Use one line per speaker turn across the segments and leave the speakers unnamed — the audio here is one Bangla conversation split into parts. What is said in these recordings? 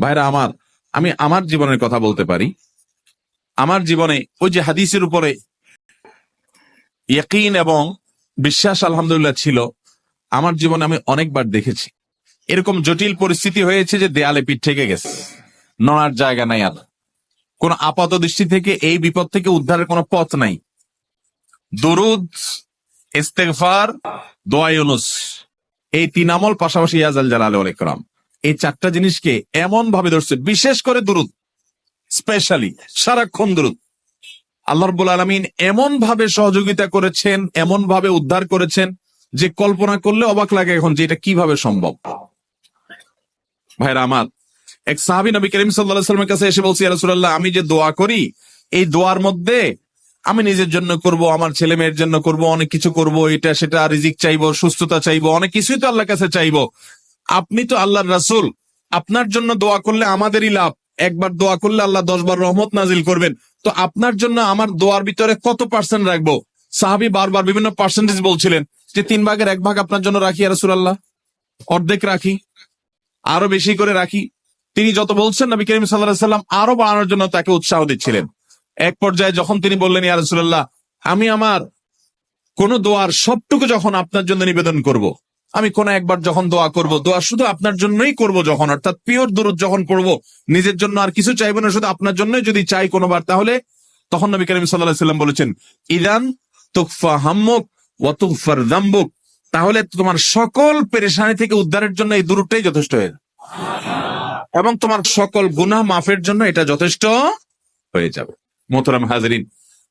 ভাইরা, আমার, আমি আমার জীবনের কথা বলতে পারি। আমার জীবনে ওই যে হাদিসের উপরে ইয়কিন এবং বিশ্বাস আলহামদুলিল্লাহ ছিল, আমার জীবনে আমি অনেকবার দেখেছি। এরকম জটিল পরিস্থিতি হয়েছে যে দেয়ালে পিঠ থেকে গেছে। নড়ার জায়গা নাই আর। কোন আপাত দৃষ্টি থেকে এই বিপদ থেকে উদ্ধারের কোনো পথ নাই। দরুদ, ইস্তেগফার, দোয়া এই তিন আমল পাশাপাশি ইয়াজাল জালালে জালাল ইকরাম। এই চারটা জিনিসকে এমন ভাবে ধরছে, বিশেষ করে দুরুদ স্পেশালি সারাক্ষণ দুরুদ। আল্লাহ রব্বুল আলমিন এমন ভাবে সহযোগিতা করেছেন এমন ভাবে উদ্ধার করেছেন যে কল্পনা করলে অবাক লাগে এখন যে এটা কীভাবে সম্ভব। ভাইরা আমার, এক সাহাবী নবী করিম সাল্লামের কাছে এসে বলছি রাসূলুল্লাহ, আমি যে দোয়া করি, এই দোয়ার মধ্যে আমি নিজের জন্য করব, আমার ছেলে মেয়ের জন্য করব, অনেক কিছু করব, এটা সেটা রিজিক চাইব, সুস্থতা চাইব, অনেক কিছুই তো আল্লাহর কাছে চাইব। আপনি তো আল্লাহর রাসূল। আপনার জন্য দোয়া করলে আমাদেরই লাভ। একবার দোয়া করলে আল্লাহ দশ বার রহমত নাজিল করবেন। তো আপনার জন্য আমার দোয়ার ভিতরে কত পার্সেন্ট রাখব? সাহাবি বারবার বিভিন্ন পার্সেন্টেজ বলছিলেন যে তিন ভাগের এক ভাগ আপনার জন্য রাখি রাসূলুল্লাহ। অর্ধেক রাখি, আরও বেশি করে রাখি। তিনি যত বলছেন নবী করিম সাল্লাম আরও বাড়ানোর জন্য তাকে উৎসাহ দিচ্ছিলেন। এক পর্যায়ে যখন তিনি বললেন, ইয়া রাসূলুল্লাহ, আমি আমার কোন দোয়ার সবটুকু যখন আপনার জন্য নিবেদন করব। আমি কোন একবার যখন দোয়া করব, দোয়া শুধু আপনার জন্যই করব যখন, অর্থাৎ পিওর দূরত যখন পড়ব নিজের জন্য আর কিছু চাইব না, শুধু আপনার জন্যই যদি চাই কোনোবার, তাহলে তখন নবী করিম সাল্লাম বলেছেন, ইদান তুকফা হাম্মুক ওয়াতুকফার দাম্বুক তাহলে তোমার সকল পেরেশানি থেকে উদ্ধারের জন্য এই দূরটাই যথেষ্ট হয়ে। এবং তোমার সকল গুনাহ মাফের জন্য এটা যথেষ্ট হয়ে যাবে মোহতারাম হাজরিন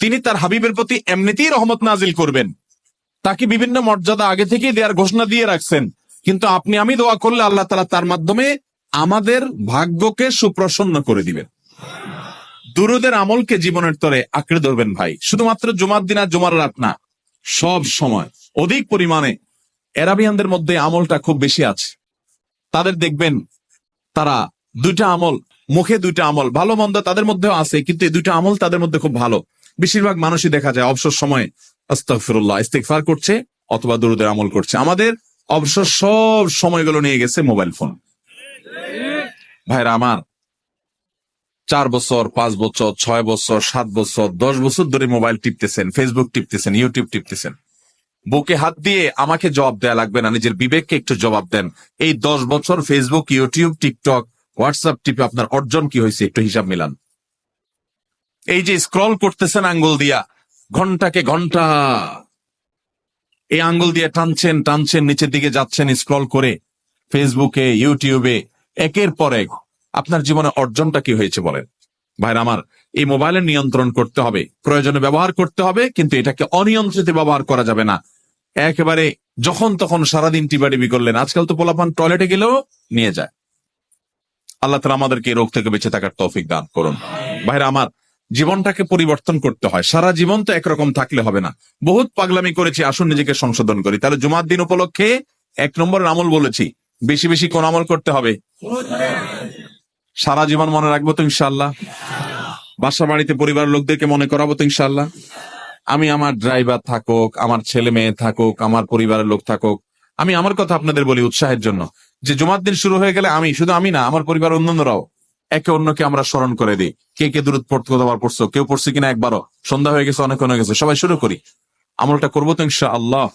তিনি তার হাবিবের প্রতি এমনিতেই রহমত নাজিল করবেন। তাকে বিভিন্ন মর্যাদা আগে থেকেই দেওয়ার ঘোষণা দিয়ে রাখছেন। কিন্তু আপনি আমি দোয়া করলে আল্লাহ তালা তার মাধ্যমে আমাদের ভাগ্যকে সুপ্রসন্ন করে দিবেন। দুরুদের আমলকে জীবনের তরে আঁকড়ে ধরবেন ভাই। শুধুমাত্র জুমার দিন আর জুমার রাত না, সব সময়। অধিক পরিমাণে এরাবিয়ানদের মধ্যে আমলটা খুব বেশি আছে। তাদের দেখবেন তারা দুইটা আমল, মুখে দুইটা আমল, ভালো মন্দ তাদের মধ্যেও আছে, কিন্তু এই দুইটা আমল তাদের মধ্যে খুব ভালো। বেশিরভাগ মানুষই দেখা যায় অবসর সময় আস্তাগফিরুল্লাহ, ইস্তেগফার করছে অথবা দুরুদের আমল করছে। আমাদের অবসর সব সময়গুলো নিয়ে গেছে মোবাইল ফোন। ভাইরা আমার, চার বছর, পাঁচ বছর, ছয় বছর, সাত বছর, দশ বছর ধরে মোবাইল টিপতেছেন ফেসবুক টিপতেছেন ইউটিউব টিপতেছেন। বুকে হাত দিয়ে আমাকে জবাব দেয়া লাগবে না, নিজের বিবেককে একটু জবাব দেন। এই দশ বছর ফেসবুক ইউটিউব টিকটক হোয়াটসঅ্যাপ টিপে আপনার অর্জন কি হয়েছে একটু হিসাব মিলান। এই যে স্ক্রল করতেছেন আঙ্গুল দিয়া, ঘন্টাকে ঘণ্টা। এই আঙ্গুল দিয়ে টানছেন টানছেন, নিচের দিকে যাচ্ছেন স্ক্রল করে ফেসবুকে ইউটিউবে একের পর এক আপনার জীবনে অর্জনটা কি হয়েছে বলেন। ভাইরা আমার, এই মোবাইলের নিয়ন্ত্রণ করতে হবে, প্রয়োজনে ব্যবহার করতে হবে, কিন্তু এটাকে অনিয়ন্ত্রিত ব্যবহার করা যাবে না। একেবারে যখন তখন সারাদিন টিবাটিবি করলেন, আজকাল তো পোলাপান টয়লেটে গেলেও নিয়ে যায়। আল্লাহ তালা আমাদেরকে রোগ থেকে বেঁচে থাকার তৌফিক দান করুন। ভাইরা আমার জীবনটাকে পরিবর্তন করতে হয়। সারা জীবন তো একরকম থাকলে হবে না। বহুত পাগলামি করেছি, আসুন নিজেকে সংশোধন করি। তাহলে জুমার দিন উপলক্ষে এক নম্বর আমল বলেছি, বেশি বেশি কোন আমল করতে হবে? সারা জীবন মনে রাখব তো ইনশাল্লাহ বাসা বাড়িতে পরিবার লোকদেরকে মনে করাবো তো ইনশাল্লাহ আমি আমার ড্রাইভার থাকুক, আমার ছেলে মেয়ে থাকুক, আমার পরিবারের লোক থাকুক, আমি আমার কথা আপনাদের বলি উৎসাহের জন্য। যে জুমার দিন শুরু হয়ে গেলে আমি, শুধু আমি না, আমার পরিবার অন্যান্যরাও। একে অন্যকে আমরা স্মরণ করে দিই। কে কে দূরত পড়তে কতবার পড়ছো? কেউ পড়ছে কিনা একবারও? সন্ধ্যা হয়ে গেছে, অনেক অনেক গেছে। সবাই শুরু করি। আমলটা করব তো ইনশা আল্লাহ